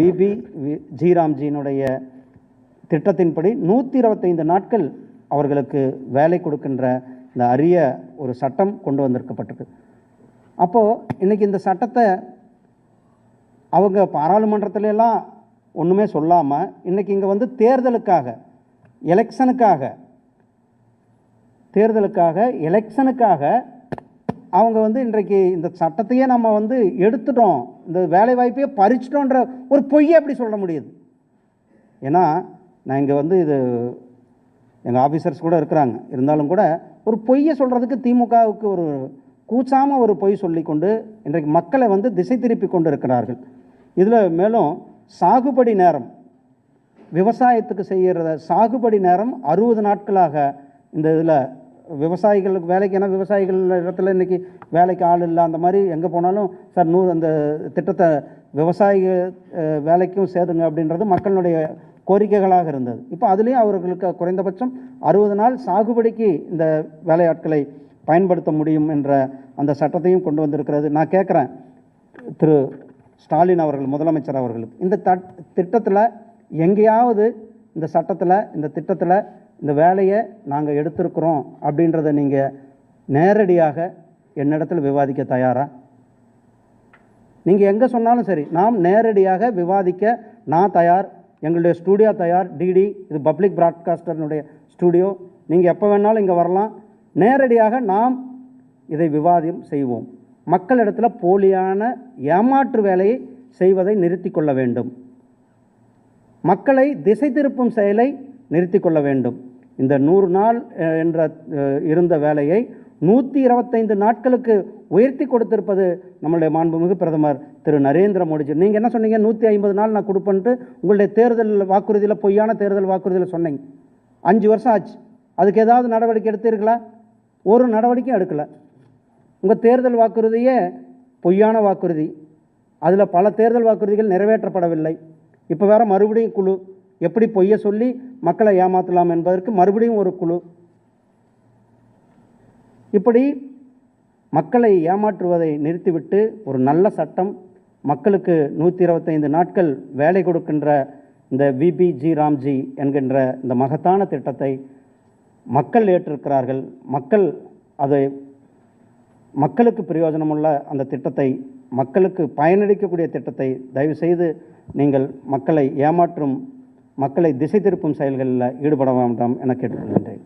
BP ஜீராம்ஜியினுடைய திட்டத்தின்படி நூற்றி இருபத்தைந்து நாட்கள் அவர்களுக்கு வேலை கொடுக்கின்ற இந்த அரிய ஒரு சட்டம் கொண்டு வந்திருக்கப்பட்டிருக்கு அப்போது இன்றைக்கி இந்த சட்டத்தை அவங்க பாராளுமன்றத்திலலாம் ஒன்றுமே சொல்லாமல் இன்றைக்கி இங்கே வந்து தேர்தலுக்காக எலெக்ஷனுக்காக தேர்தலுக்காக எலெக்ஷனுக்காக அவங்க வந்து இன்றைக்கு இந்த சட்டத்தையே நம்ம வந்து எடுத்துட்டோம். இந்த வேலை வாய்ப்பையே பறிச்சிட்டோன்ற ஒரு பொய்யை எப்படி சொல்ல முடியுது? ஏன்னா நான் இங்கே வந்து இது எங்கள் ஆஃபீஸர்ஸ் கூட இருக்கிறாங்க. இருந்தாலும் கூட ஒரு பொய்யை சொல்கிறதுக்கு திமுகவுக்கு ஒரு கூச்சாமல் ஒரு பொய் சொல்லிக்கொண்டு இன்றைக்கு மக்களை வந்து திசை திருப்பி கொண்டு இருக்கிறார்கள் இதில் மேலும் சாகுபடி நேரம் விவசாயத்துக்கு செய்கிறத சாகுபடி நேரம் அறுபது நாட்களாக இந்த இதில் விவசாயிகளுக்கு வேலைக்கு ஏன்னா விவசாயிகள் இடத்துல இன்றைக்கி வேலைக்கு ஆள் இல்லை அந்த மாதிரி எங்கே போனாலும் சார் நூறு அந்த திட்டத்தை விவசாய வேலைக்கும் சேருங்க அப்படின்றது மக்களுடைய கோரிக்கைகளாக இருந்தது. இப்போ அதுலேயும் அவர்களுக்கு குறைந்தபட்சம் அறுபது நாள் சாகுபடிக்கு இந்த வேலையாட்களை பயன்படுத்த முடியும் என்ற அந்த சட்டத்தையும் கொண்டு வந்திருக்கிறது. நான் கேட்குறேன் திரு ஸ்டாலின் அவர்கள் முதலமைச்சர் அவர்களுக்கு. இந்த தட் திட்டத்தில் எங்கேயாவது இந்த சட்டத்தில் இந்த திட்டத்தில் இந்த வேலையை நாங்கள் எடுத்திருக்கிறோம் அப்படின்றத நீங்கள் நேரடியாக என்னிடத்தில் விவாதிக்க தயாரா? நீங்கள் எங்கே சொன்னாலும் சரி நாம் நேரடியாக விவாதிக்க நான் தயார் எங்களுடைய ஸ்டூடியோ தயார் டிடி இது பப்ளிக் ப்ராட்காஸ்டர்னுடைய ஸ்டூடியோ நீங்கள் எப்போ வேணாலும் இங்கே வரலாம். நேரடியாக நாம் இதை விவாதம் செய்வோம். மக்களிடத்தில் போலியான ஏமாற்று வேலையை செய்வதை நிறுத்தி கொள்ள வேண்டும். மக்களை திசை திருப்பும் செயலை நிறுத்திக் கொள்ள வேண்டும். இந்த நூறு நாள் என்ற இருந்த வேலையை நூற்றி இருபத்தைந்து நாட்களுக்கு உயர்த்தி கொடுத்திருப்பது நம்மளுடைய மாண்புமிகு பிரதமர் திரு. நரேந்திர மோடிஜி. நீங்கள் என்ன சொன்னீங்க? நூற்றி ஐம்பது நாள் நான் கொடுப்பேன்ட்டு உங்களுடைய தேர்தல் வாக்குறுதியில் பொய்யான தேர்தல் வாக்குறுதியில் சொன்னீங்க. அஞ்சு வருஷம் ஆச்சு. அதுக்கு ஏதாவது நடவடிக்கை எடுத்தீர்களா? ஒரு நடவடிக்கையும் எடுக்கலை. உங்கள் தேர்தல் வாக்குறுதியே பொய்யான வாக்குறுதி. அதில் பல தேர்தல் வாக்குறுதிகள் நிறைவேற்றப்படவில்லை. இப்போ வேறு மறுபடியும் குழு எப்படி பொய்யை சொல்லி மக்களை ஏமாற்றலாம் என்பதற்கு மறுபடியும் ஒரு குழு. இப்படி மக்களை ஏமாற்றுவதை நிறுத்திவிட்டு ஒரு நல்ல சட்டம் மக்களுக்கு நூற்றி இருபத்தைந்து நாட்கள் வேலை கொடுக்கின்ற இந்த விபி ஜி. ராம்ஜி என்கின்ற இந்த மகத்தான திட்டத்தை மக்கள் ஏற்றிருக்கிறார்கள். மக்கள் அதை மக்களுக்கு பிரயோஜனமுள்ள அந்த திட்டத்தை மக்களுக்கு பயனளிக்கக்கூடிய திட்டத்தை தயவு செய்து நீங்கள் மக்களை ஏமாற்றும் மக்களை திசை திருப்பும் செயல்களில் ஈடுபட வேண்டாம் என கேட்டுக்கொள்கின்றேன்.